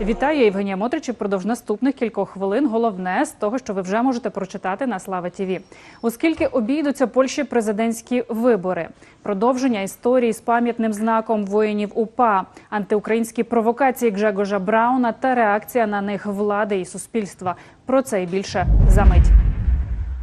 Вітаю, Євгенія Мотрич. Продовж наступних кількох хвилин головне з того, що ви вже можете прочитати на Слава Тіві. Оскільки обійдуться Польщі президентські вибори, продовження історії з пам'ятним знаком воїнів УПА, антиукраїнські провокації Гжегожа Брауна та реакція на них влади і суспільства. Про це і більше за мить.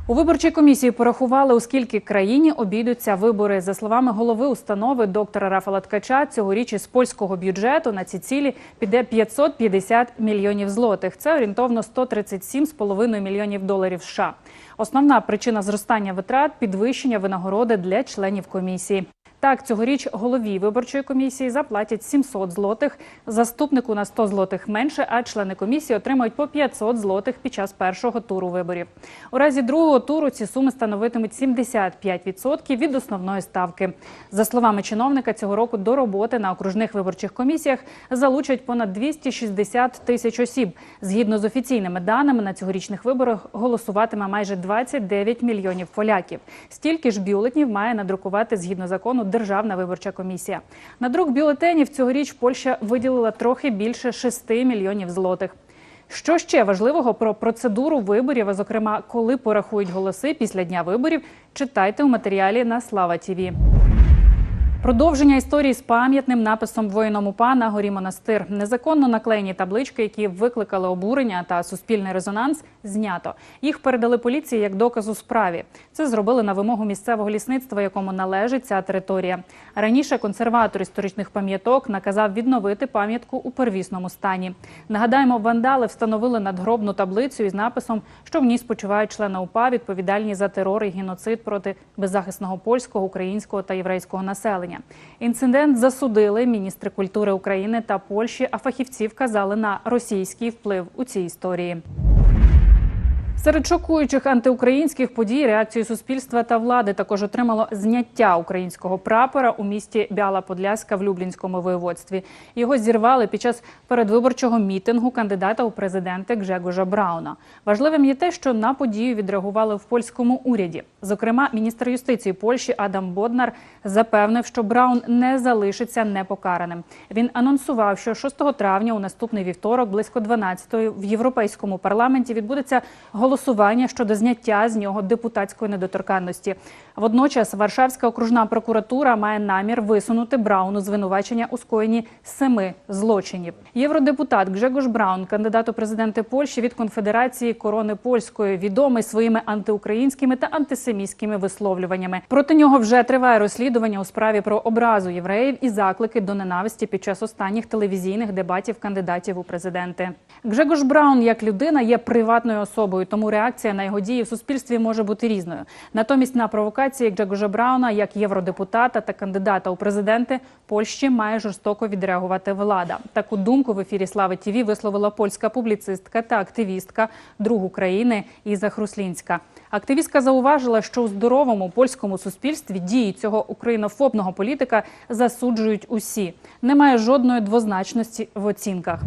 У виборчій комісії порахували, у скільки країні обійдуться вибори. За словами голови установи доктора Рафала Ткача, цьогоріч із польського бюджету на ці цілі піде 550 мільйонів злотих. Це орієнтовно 137,5 мільйонів доларів США. Основна причина зростання витрат підвищення винагороди для членів комісії. Так, цьогоріч голові виборчої комісії заплатять 700 злотих, заступнику на 100 злотих менше, а члени комісії отримають по 500 злотих під час першого туру виборів. У разі другого туру ці суми становитимуть 75% від основної ставки. За словами чиновника, цього року до роботи на окружних виборчих комісіях залучать понад 260 тисяч осіб. Згідно з офіційними даними, на цьогорічних виборах голосуватиме майже 29 мільйонів поляків. Стільки ж бюлетнів має надрукувати згідно закону Державна виборча комісія. На друк бюлетенів цьогоріч Польща виділила трохи більше 6 мільйонів злотих. Що ще важливого про процедуру виборів, а зокрема, коли порахують голоси після дня виборів, читайте у матеріалі на Слава Тіві. Продовження історії з пам'ятним написом воїном УПА на горі монастир. Незаконно наклеєні таблички, які викликали обурення та суспільний резонанс, знято. Їх передали поліції як доказ у справі. Це зробили на вимогу місцевого лісництва, якому належить ця територія. Раніше консерватор історичних пам'яток наказав відновити пам'ятку у первісному стані. Нагадаємо, вандали встановили надгробну таблицю із написом, що в ній спочивають члени УПА, відповідальні за терор і геноцид проти беззахисного польського, українського та єврейського населення. Інцидент засудили міністри культури України та Польщі, а фахівці вказали на російський вплив у цій історії. Серед шокуючих антиукраїнських подій реакцію суспільства та влади також отримало зняття українського прапора у місті Біала-Подляська в Люблінському воєводстві. Його зірвали під час передвиборчого мітингу кандидата у президенти Гжегожа Брауна. Важливим є те, що на подію відреагували в польському уряді. Зокрема, міністр юстиції Польщі Адам Боднар запевнив, що Браун не залишиться непокараним. Він анонсував, що 6 травня у наступний вівторок, близько 12-ї, в європейському парламенті відбудеться голосування щодо зняття з нього депутатської недоторканності. Водночас Варшавська окружна прокуратура має намір висунути Брауну звинувачення у скоєнні семи злочинів. Євродепутат Гжегош Браун, кандидат у президенти Польщі від конфедерації корони польської, відомий своїми антиукраїнськими та антисемітськими висловлюваннями. Проти нього вже триває розслідування у справі про образу євреїв і заклики до ненависті під час останніх телевізійних дебатів кандидатів у президенти. Гжегош Браун як людина є приватною особою, тому реакція на його дії в суспільстві може бути різною. Натомість на провокації Гжегожа Брауна як євродепутата та кандидата у президенти Польщі має жорстоко відреагувати влада. Таку думку в ефірі Слави Тіві висловила польська публіцистка та активістка друг України Іза Хруслінська. Активістка зауважила, що у здоровому польському суспільстві дії цього українофобного політика засуджують усі. Немає жодної двозначності в оцінках.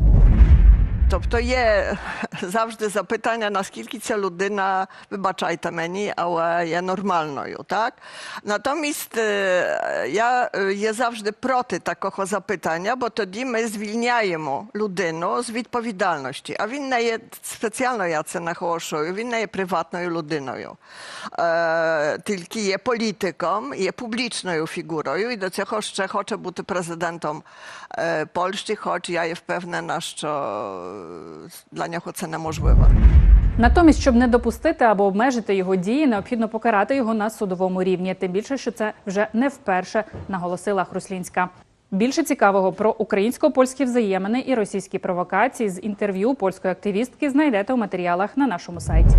Тобто є завжди запитання, наскільки ця людина, вибачайте мені, але є нормальною, так? Натомість е, я е, є завжди проти такого запитання, бо тоді ми звільняємо людину з відповідальності. А він не є спеціально, я це наголошую, він не є приватною людиною. Е, тільки є політиком, є публічною фігурою і до цього ще хоче бути президентом е, Польщі, хоч я є впевнена, що для нього це неможливо. Натомість, щоб не допустити або обмежити його дії, необхідно покарати його на судовому рівні. Тим більше, що це вже не вперше наголосила Хруслінська. Більше цікавого про українсько-польські взаємини і російські провокації з інтерв'ю польської активістки знайдете у матеріалах на нашому сайті.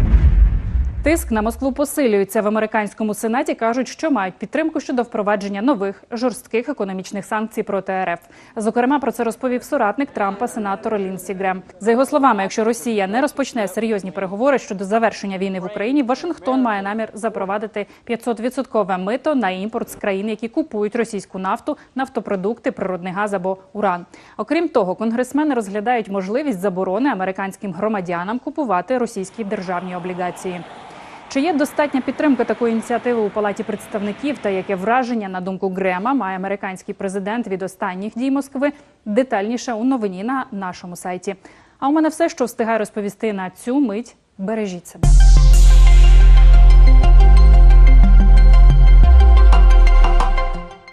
Тиск на Москву посилюється в американському сенаті. кажуть, що мають підтримку щодо впровадження нових жорстких економічних санкцій проти РФ. Зокрема, про це розповів соратник Трампа, сенатор Лінсі Грем. За його словами, якщо Росія не розпочне серйозні переговори щодо завершення війни в Україні, Вашингтон має намір запровадити 500-відсоткове мито на імпорт з країн, які купують російську нафту, нафтопродукти, природний газ або уран. Окрім того, конгресмени розглядають можливість заборони американським громадянам купувати російські державні облігації. Чи є достатня підтримка такої ініціативи у палаті представників та яке враження на думку Грема має американський президент від останніх дій Москви? Детальніше у новині на нашому сайті. А у мене все, що встигаю розповісти на цю мить. Бережіть себе.